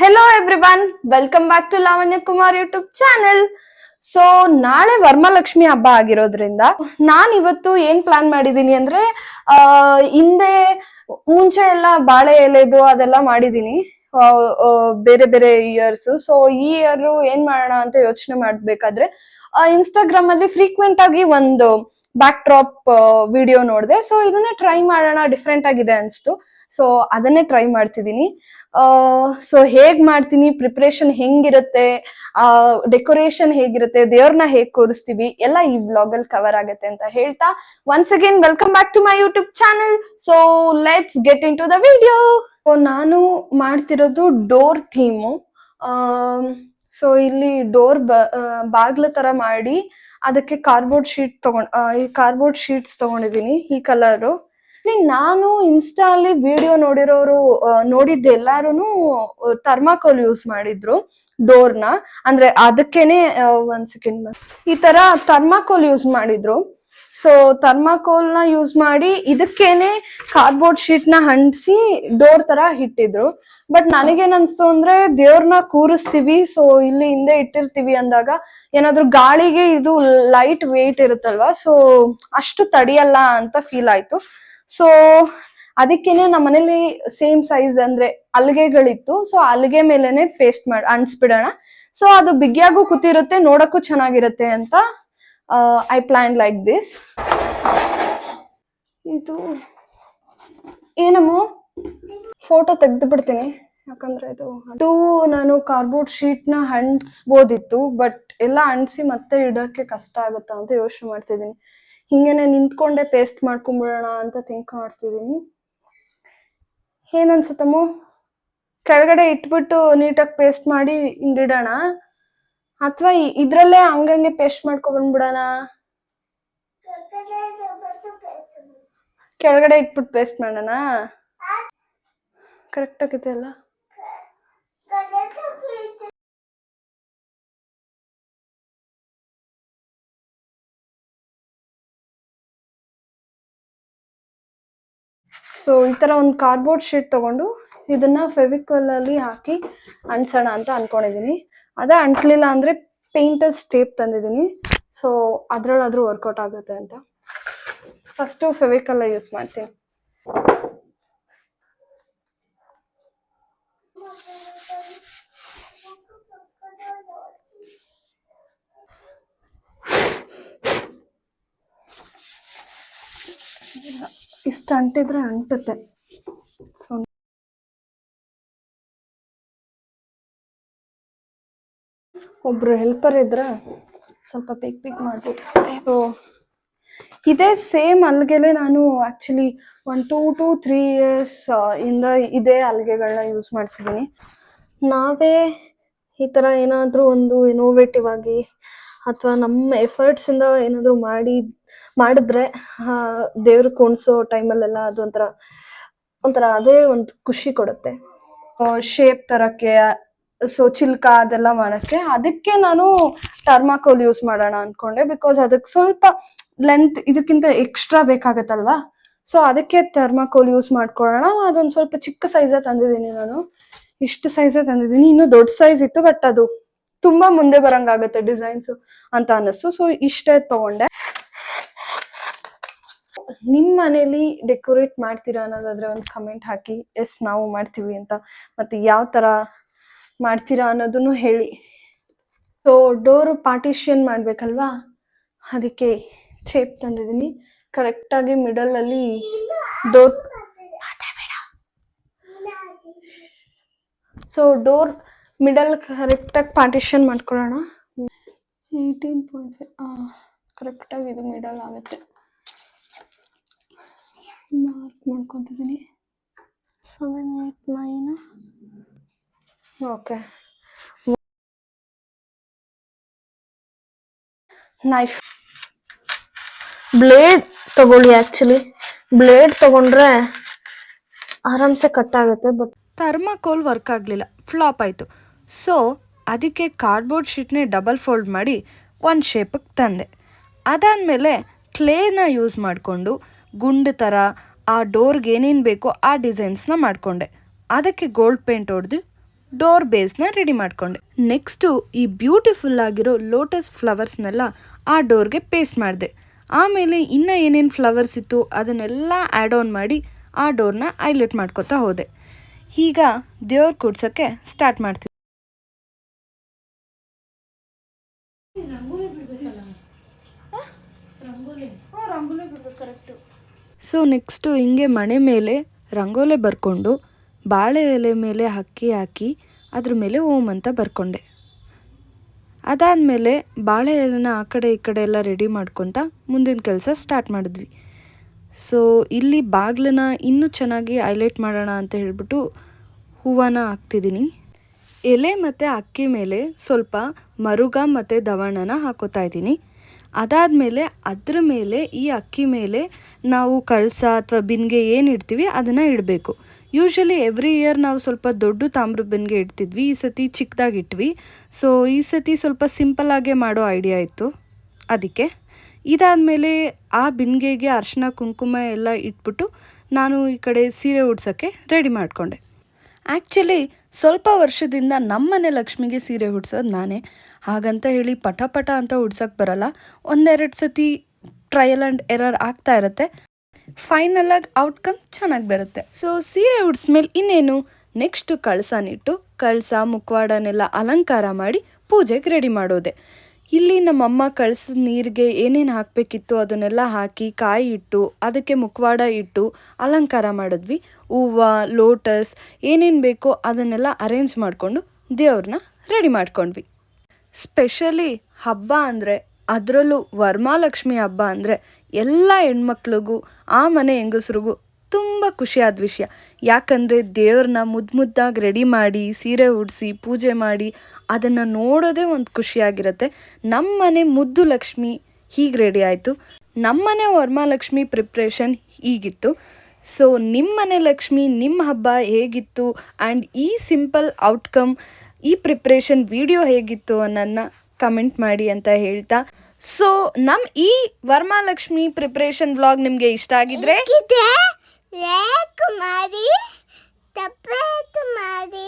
Hello everyone welcome back to Lavanya Kumar YouTube channel so ನಾಳೆ ವರ್ಮಲಕ್ಷ್ಮಿ ಹಬ್ಬ ಆಗಿರೋದ್ರಿಂದ ನಾನು ಇವತ್ತು ಏನ್ ಪ್ಲಾನ್ ಮಾಡಿದೀನಿ ಅಂದ್ರೆ, ಆ, ಹಿಂದೆ ಮುಂಚೆ ಎಲ್ಲ ಬಾಳೆ ಎಲೆದು ಅದೆಲ್ಲ ಮಾಡಿದೀನಿ ಬೇರೆ ಬೇರೆ ಇಯರ್ಸ್ ಸೊ ಈ ಇಯರ್ ಏನ್ ಮಾಡೋಣ ಅಂತ ಯೋಚನೆ ಮಾಡ್ಬೇಕಾದ್ರೆ ಇನ್ಸ್ಟಾಗ್ರಾಮ್ ಅಲ್ಲಿ ಫ್ರೀಕ್ವೆಂಟ್ ಆಗಿ ಒಂದು ಬ್ಯಾಕ್ ಡ್ರಾಪ್ ವಿಡಿಯೋ ನೋಡಿದೆ. ಸೊ ಇದನ್ನೇ ಟ್ರೈ ಮಾಡೋಣ ಡಿಫ್ರೆಂಟ್ ಆಗಿದೆ ಅನಿಸ್ತು. ಸೊ ಅದನ್ನೇ ಟ್ರೈ ಮಾಡ್ತಿದ್ದೀನಿ. ಸೊ ಹೇಗ್ ಮಾಡ್ತೀನಿ ಪ್ರಿಪ್ರೇಷನ್ ಹೆಂಗಿರುತ್ತೆ ಡೆಕೋರೇಷನ್ ಹೇಗಿರುತ್ತೆ ದೇವ್ರನ್ನ ಹೇಗ್ ಕೂರಿಸ್ತೀವಿ, ಎಲ್ಲ ಈ ವ್ಲಾಗ್ ಅಲ್ಲಿ ಕವರ್ ಆಗುತ್ತೆ ಅಂತ ಹೇಳ್ತಾ. Once again welcome back to my YouTube channel so let's get into the video ನಾನು ಮಾಡ್ತಿರೋದು ಡೋರ್ ಥೀಮು ಸೊ ಇಲ್ಲಿ ಡೋರ್ ಬಾಗ್ಲ ತರ ಮಾಡಿ ಅದಕ್ಕೆ ಕಾರ್ಬೋರ್ಡ್ ಶೀಟ್ ತಗೊಂಡ್ ಈ ಕಾರ್ಬೋರ್ಡ್ ಶೀಟ್ಸ್ ತಗೊಂಡಿದೀನಿ ಈ ಕಲರು ನಾನು ಇನ್ಸ್ಟಾ ಅಲ್ಲಿ ವಿಡಿಯೋ ನೋಡಿರೋರು ನೋಡಿದ್ದ ಎಲ್ಲಾರು ಥರ್ಮಾಕೋಲ್ ಯೂಸ್ ಮಾಡಿದ್ರು ಡೋರ್ನ ಅಂದ್ರೆ ಅದಕ್ಕೇನೆ ಒಂದ್ ಸೆಕೆಂಡ್ ಈ ತರ ಥರ್ಮಾಕೋಲ್ ಯೂಸ್ ಮಾಡಿದ್ರು. ಸೊ ಥರ್ಮಾಕೋಲ್ನ ಯೂಸ್ ಮಾಡಿ ಇದಕ್ಕೇನೆ ಕಾರ್ಡ್ಬೋರ್ಡ್ ಶೀಟ್ನ ಅಂಟಿಸಿ ಡೋರ್ ತರ ಇಟ್ಟಿದ್ರು. ಬಟ್ ನನಗೇನ್ ಅನ್ಸ್ತು ಅಂದ್ರೆ ದೇವ್ರನ್ನ ಕೂರಿಸ್ತೀವಿ ಸೊ ಇಲ್ಲಿ ಹಿಂದೆ ಇಟ್ಟಿರ್ತೀವಿ ಅಂದಾಗ ಏನಾದ್ರು ಗಾಳಿಗೆ ಇದು ಲೈಟ್ ವೇಟ್ ಇರುತ್ತಲ್ವಾ ಸೊ ಅಷ್ಟು ತಡಿಯಲ್ಲ ಅಂತ ಫೀಲ್ ಆಯ್ತು. ಸೊ ಅದಕ್ಕೇನೆ ನಮ್ಮ ಮನೇಲಿ ಸೇಮ್ ಸೈಜ್ ಅಂದ್ರೆ ಅಲ್ಗೆಗಳಿತ್ತು. ಸೊ ಅಲ್ಗೆ ಮೇಲೆನೆ ಪೇಸ್ಟ್ ಮಾಡಿ, ಅಂಟಿಸ್ಬಿಡೋಣ. ಸೊ ಅದು ಬಿಗಿಯಾಗೂ ಕೂತಿರುತ್ತೆ, ನೋಡಕ್ಕೂ ಚೆನ್ನಾಗಿರುತ್ತೆ ಅಂತ ಐ ಪ್ಲ್ಯಾನ್ ಲೈಕ್ ದಿಸ್ ಇದು ಏನಮ್ಮ? ಫೋಟೋ ತೆಗೆದು ಬಿಡ್ತೀನಿ ಯಾಕಂದ್ರೆ ಇದು ಟೂ ನಾನು ಕಾರ್ಬೋರ್ಡ್ ಶೀಟ್ನ ಅಂಟಿಸ್ಬೋದಿತ್ತು ಬಟ್ ಎಲ್ಲ ಅಂಟಿಸಿ ಮತ್ತೆ ಇಡೋಕ್ಕೆ ಕಷ್ಟ ಆಗುತ್ತಾ ಅಂತ ಯೋಚನೆ ಮಾಡ್ತಿದ್ದೀನಿ. ಹಿಂಗೇನೆ ನಿಂತ್ಕೊಂಡೆ ಪೇಸ್ಟ್ ಮಾಡ್ಕೊಂಡ್ಬಿಡೋಣ ಅಂತ ಥಿಂಕ್ ಮಾಡ್ತಿದ್ದೀನಿ. ಏನನ್ಸುತ್ತಮ್ಮ? ಕೆಳಗಡೆ ಇಟ್ಬಿಟ್ಟು ನೀಟಾಗಿ ಪೇಸ್ಟ್ ಮಾಡಿ ಹಿಂಗಿಡೋಣ ಅಥವಾ ಇದ್ರಲ್ಲೇ ಹಂಗಂಗೆ ಪೇಸ್ಟ್ ಮಾಡ್ಕೊ ಬಂದ್ಬಿಡೋಣ? ಕೆಳಗಡೆ ಇಟ್ಬಿಟ್ಟು ಪೇಸ್ಟ್ ಮಾಡೋಣ? ಕರೆಕ್ಟ್ ಆಗಿದೆ ಅಲ್ಲ? ಸೊ ಈ ತರ ಒಂದು ಕಾರ್ಡ್ಬೋರ್ಡ್ ಶೀಟ್ ತಗೊಂಡು ಇದನ್ನ ಫೆವಿಕಲ್ ಅಲ್ಲಿ ಹಾಕಿ ಅಂಟಿಸೋಣ ಅಂತ ಅನ್ಕೊಂಡಿದೀನಿ. ಅದೇ ಅಂಟ್ಲಿಲ್ಲ ಅಂದ್ರೆ ಪೇಂಟರ್ಸ್ ಟೇಪ್ ತಂದಿದ್ದೀನಿ. ಸೊ ಅದ್ರಲ್ಲಾದ್ರೂ ವರ್ಕೌಟ್ ಆಗುತ್ತೆ ಅಂತ. ಫಸ್ಟು ಫೆವಿಕಲ್ ಯೂಸ್ ಮಾಡ್ತೀನಿ. ಇಷ್ಟು ಅಂಟಿದ್ರೆ ಅಂಟುತ್ತೆ. ಒಬ್ರು ಹೆಲ್ಪರ್ ಇದ್ರ ಸ್ವಲ್ಪ ಪಿಕ್ ಪಿಕ್ ಮಾಡಿ ಇದೇ ಸೇಮ್ ಅಲ್ಗೆಲೆ ನಾನು actually one two to three years ಇಂದ ಇದೇ ಅಲ್ಗೆಗಳನ್ನ ಯೂಸ್ ಮಾಡ್ತಿದ್ದೀನಿ ನಾವೇ ಈ ಥರ ಏನಾದರೂ ಒಂದು ಇನೋವೇಟಿವ್ ಆಗಿ ಅಥವಾ ನಮ್ಮ ಎಫರ್ಟ್ಸಿಂದ ಏನಾದರೂ ಮಾಡಿ, ಮಾಡಿದ್ರೆ ದೇವ್ರಿಗೆ ಕುಣಿಸೋ ಟೈಮಲ್ಲೆಲ್ಲ ಅದು ಒಂಥರ ಒಂಥರ ಅದೇ ಒಂದು ಖುಷಿ ಕೊಡುತ್ತೆ. ಶೇಪ್ ತರಕ್ಕೆ ಸೊ ಚಿಲ್ಕ ಅದೆಲ್ಲ ಮಾಡಕ್ಕೆ. ಅದಕ್ಕೆ ನಾನು ಟರ್ಮಾಕೋಲ್ ಯೂಸ್ ಮಾಡೋಣ ಅನ್ಕೊಂಡೆ. ಬಿಕಾಸ್ ಅದಕ್ಕೆ ಸ್ವಲ್ಪ ಲೆಂತ್ ಇದಕ್ಕಿಂತ ಎಕ್ಸ್ಟ್ರಾ ಬೇಕಾಗತ್ತಲ್ವಾ? ಸೊ ಅದಕ್ಕೆ ಥರ್ಮಾಕೋಲ್ ಯೂಸ್ ಮಾಡ್ಕೊಳ್ಳೋಣ. ಅದೊಂದು ಸ್ವಲ್ಪ ಚಿಕ್ಕ ಸೈಜೇ ತಂದಿದ್ದೀನಿ ನಾನು. ಇಷ್ಟು ಸೈಜೇ ತಂದಿದ್ದೀನಿ. ಇನ್ನೂ ದೊಡ್ಡ ಸೈಜ್ ಇತ್ತು ಬಟ್ ಅದು ತುಂಬಾ ಮುಂದೆ ಬರಂಗಾಗತ್ತೆ ಡಿಸೈನ್ಸ್ ಅಂತ ಅನ್ನಿಸ್ತು. ಸೊ ಇಷ್ಟೇ ತಗೊಂಡೆ. ನಿಮ್ಮ ಮನೇಲಿ ಡೆಕೋರೇಟ್ ಮಾಡ್ತೀರಾ ಅನ್ನೋದಾದ್ರೆ ಒಂದು ಕಮೆಂಟ್ ಹಾಕಿ. ಎಸ್ ನಾವು ಮಾಡ್ತೀವಿ ಅಂತ. ಮತ್ತೆ ಯಾವ ತರ ಮಾಡ್ತೀರಾ ಅನ್ನೋದನ್ನು ಹೇಳಿ. ಸೊ ಡೋರ್ ಪಾರ್ಟಿಷನ್ ಮಾಡಬೇಕಲ್ವಾ? ಅದಕ್ಕೆ ಚೇಪ್ ತಂದಿದ್ದೀನಿ. ಕರೆಕ್ಟಾಗಿ ಮಿಡಲಲ್ಲಿ ಡೋರ್ ಸೊ ಡೋರ್ ಮಿಡಲ್ ಕರೆಕ್ಟಾಗಿ ಪಾರ್ಟಿಷನ್ ಮಾಡ್ಕೊಳ್ಳೋಣ. ಏಯ್ಟೀನ್ ಪಾಯಿಂಟ್ ಫೈವ್ ಕರೆಕ್ಟಾಗಿ ಇದು ಮಿಡಲ್ ಆಗುತ್ತೆ. Mark ಮಾಡ್ಕೊತಿದ್ದೀನಿ. Seven eight nine okay. Knife blade ತಗೊಳ್ಳಿ ಆಕ್ಚುಲಿ ಬ್ಲೇಡ್ ತಗೊಂಡ್ರೆ ಆರಾಮ್ಸೆ ಕಟ್ ಆಗುತ್ತೆ ಬಟ್ ಥರ್ಮಾಕೋಲ್ ವರ್ಕ್ ಆಗಲಿಲ್ಲ ಫ್ಲಾಪ್ ಆಯಿತು. ಸೊ ಅದಕ್ಕೆ ಕಾರ್ಡ್ಬೋರ್ಡ್ ಶೀಟ್ನೇ ಡಬಲ್ ಫೋಲ್ಡ್ ಮಾಡಿ ಒಂದು ಶೇಪಿಗೆ ತಂದೆ. ಅದಾದಮೇಲೆ ಕ್ಲೇನ ಯೂಸ್ ಮಾಡಿಕೊಂಡು ಗುಂಡು ಥರ ಆ ಡೋರ್ಗೆ ಏನೇನು ಬೇಕೋ ಆ ಡಿಸೈನ್ಸ್ನ ಮಾಡಿಕೊಂಡೆ. ಅದಕ್ಕೆ ಗೋಲ್ಡ್ ಪೇಂಟ್ ಹೊಡೆದು ಡೋರ್ ಬೇಸ್ನ ರೆಡಿ ಮಾಡಿಕೊಂಡೆ. ನೆಕ್ಸ್ಟು ಈ ಬ್ಯೂಟಿಫುಲ್ ಆಗಿರೋ ಲೋಟಸ್ ಫ್ಲವರ್ಸ್ನೆಲ್ಲ ಆ ಡೋರ್ಗೆ ಪೇಸ್ಟ್ ಮಾಡಿದೆ. ಆಮೇಲೆ ಇನ್ನೂ ಏನೇನು ಫ್ಲವರ್ಸ್ ಇತ್ತು ಅದನ್ನೆಲ್ಲ ಆ್ಯಡ್ ಆನ್ ಮಾಡಿ ಆ ಡೋರ್ನ ಐಲೆಟ್ ಮಾಡ್ಕೊತಾ ಹೋದೆ. ಈಗ ದೇವ್ರ ಕೂಡ್ಸೋಕ್ಕೆ ಸ್ಟಾರ್ಟ್ ಮಾಡ್ತೀನಿ. ಸೊ ನೆಕ್ಸ್ಟು ಹಿಂಗೆ ಮನೆ ಮೇಲೆ ರಂಗೋಲೆ ಬರ್ಕೊಂಡು ಬಾಳೆ ಎಲೆ ಮೇಲೆ ಅಕ್ಕಿ ಹಾಕಿ ಅದ್ರ ಮೇಲೆ ಓಂ ಅಂತ ಬರ್ಕೊಂಡೆ. ಅದಾದಮೇಲೆ ಬಾಳೆ ಎಲೆನ ಆ ಕಡೆ ಈ ಕಡೆ ಎಲ್ಲ ರೆಡಿ ಮಾಡ್ಕೊತ ಮುಂದಿನ ಕೆಲಸ ಸ್ಟಾರ್ಟ್ ಮಾಡಿದ್ವಿ. ಸೊ ಇಲ್ಲಿ ಬಾಗಿಲನ್ನ ಇನ್ನೂ ಚೆನ್ನಾಗಿ ಹೈಲೈಟ್ ಮಾಡೋಣ ಅಂತ ಹೇಳಿಬಿಟ್ಟು ಹೂವನ ಹಾಕ್ತಿದ್ದೀನಿ. ಎಲೆ ಮತ್ತು ಅಕ್ಕಿ ಮೇಲೆ ಸ್ವಲ್ಪ ಮರುಗ ಮತ್ತು ದವಣನ ಹಾಕೋತಾ ಇದ್ದೀನಿ. ಅದಾದಮೇಲೆ ಅದ್ರ ಮೇಲೆ ಈ ಅಕ್ಕಿ ಮೇಲೆ ನಾವು ಕಳಸ ಅಥವಾ ಬಿನ್ಗೆ ಏನು ಇಡ್ತೀವಿ ಅದನ್ನು ಇಡಬೇಕು. ಯೂಶ್ವಲಿ ಎವ್ರಿ ಇಯರ್ ನಾವು ಸ್ವಲ್ಪ ದೊಡ್ಡ ತಾಮ್ರದ ಬೆನ್ಗೆ ಇಡ್ತಿದ್ವಿ, ಈ ಸತಿ ಚಿಕ್ಕದಾಗಿ ಇಟ್ವಿ. ಸೊ ಈ ಸತಿ ಸ್ವಲ್ಪ ಸಿಂಪಲ್ಲಾಗೆ ಮಾಡೋ ಐಡಿಯಾ ಇತ್ತು ಅದಕ್ಕೆ. ಇದಾದಮೇಲೆ ಆ ಬಿನ್ಗೆಗೆ ಅರ್ಶಿನ ಕುಂಕುಮ ಎಲ್ಲ ಇಟ್ಬಿಟ್ಟು ನಾನು ಈ ಕಡೆ ಸೀರೆ ಉಡ್ಸೋಕ್ಕೆ ರೆಡಿ ಮಾಡಿಕೊಂಡೆ. ಆ್ಯಕ್ಚುಲಿ ಸ್ವಲ್ಪ ವರ್ಷದಿಂದ ನಮ್ಮನೆ ಲಕ್ಷ್ಮಿಗೆ ಸೀರೆ ಉಡ್ಸೋದು ನಾನೇ. ಹಾಗಂತ ಹೇಳಿ ಪಟ ಪಟ ಅಂತ ಉಡ್ಸೋಕ್ಕೆ ಬರಲ್ಲ. ಒಂದೆರಡು ಸತಿ ಟ್ರಯಲ್ ಆ್ಯಂಡ್ ಎರರ್ ಆಗ್ತಾ ಇರುತ್ತೆ. ಫೈನಲ್ ಆಗಿ ಔಟ್ಕಮ್ ಚೆನ್ನಾಗಿ ಬರುತ್ತೆ. ಸೊ ಸೀರೆ ಉಡ್ಸ್ಮೇಲೆ ಇನ್ನೇನು? ನೆಕ್ಸ್ಟು ಕಳಸನಿಟ್ಟು ಕಳಸ ಮುಖವಾಡನೆಲ್ಲ ಅಲಂಕಾರ ಮಾಡಿ ಪೂಜೆಗೆ ರೆಡಿ ಮಾಡೋದೆ. ಇಲ್ಲಿ ನಮ್ಮಮ್ಮ ಕಳ್ಸಿದ ನೀರಿಗೆ ಏನೇನು ಹಾಕಬೇಕಿತ್ತು ಅದನ್ನೆಲ್ಲ ಹಾಕಿ ಕಾಯಿ ಇಟ್ಟು, ಅದಕ್ಕೆ ಮುಖವಾಡ ಇಟ್ಟು ಅಲಂಕಾರ ಮಾಡಿದ್ವಿ. ಹೂವು ಲೋಟಸ್ ಏನೇನು ಬೇಕೋ ಅದನ್ನೆಲ್ಲ ಅರೇಂಜ್ ಮಾಡಿಕೊಂಡು ದೇವ್ರನ್ನ ರೆಡಿ ಮಾಡ್ಕೊಂಡ್ವಿ. ಸ್ಪೆಷಲಿ ಹಬ್ಬ ಅಂದರೆ ಅದರಲ್ಲೂ ವರ್ಮಾಲಕ್ಷ್ಮಿ ಹಬ್ಬ ಅಂದರೆ ಎಲ್ಲ ಹೆಣ್ಮಕ್ಳಿಗೂ, ಆ ಮನೆ ಹೆಂಗಸ್ರಿಗೂ ತುಂಬ ಖುಷಿಯಾದ ವಿಷಯ. ಯಾಕಂದರೆ ದೇವ್ರನ್ನ ಮುದ್ದು ಮುದ್ದಾಗಿ ರೆಡಿ ಮಾಡಿ, ಸೀರೆ ಉಡಿಸಿ, ಪೂಜೆ ಮಾಡಿ, ಅದನ್ನು ನೋಡೋದೇ ಒಂದು ಖುಷಿಯಾಗಿರುತ್ತೆ. ನಮ್ಮ ಮನೆ ಮುದ್ದು ಲಕ್ಷ್ಮಿ ಹೀಗೆ ರೆಡಿ ಆಯಿತು. ನಮ್ಮನೆ ವರಮಹಾಲಕ್ಷ್ಮಿ ಪ್ರಿಪ್ರೇಷನ್ ಹೀಗಿತ್ತು. ಸೊ ನಿಮ್ಮ ಮನೆ ಲಕ್ಷ್ಮಿ ನಿಮ್ಮ ಹಬ್ಬ ಹೇಗಿತ್ತು? ಆ್ಯಂಡ್ ಈ ಸಿಂಪಲ್ ಔಟ್ಕಮ್, ಈ ಪ್ರಿಪ್ರೇಷನ್ ವಿಡಿಯೋ ಹೇಗಿತ್ತು ಅನ್ನೋದನ್ನ ಕಮೆಂಟ್ ಮಾಡಿ ಅಂತ ಹೇಳ್ತಾ ಸೊ ನಮ್ಮ ಈ ವರ್ಮಾಲಕ್ಷ್ಮಿ ಪ್ರಿಪ್ರೇಷನ್ ವ್ಲಾಗ್ ನಿಮಗೆ ಇಷ್ಟ ಆಗಿದ್ರೆ ಲೈಕ್ ಮಾಡಿ ಮಾಡಿ.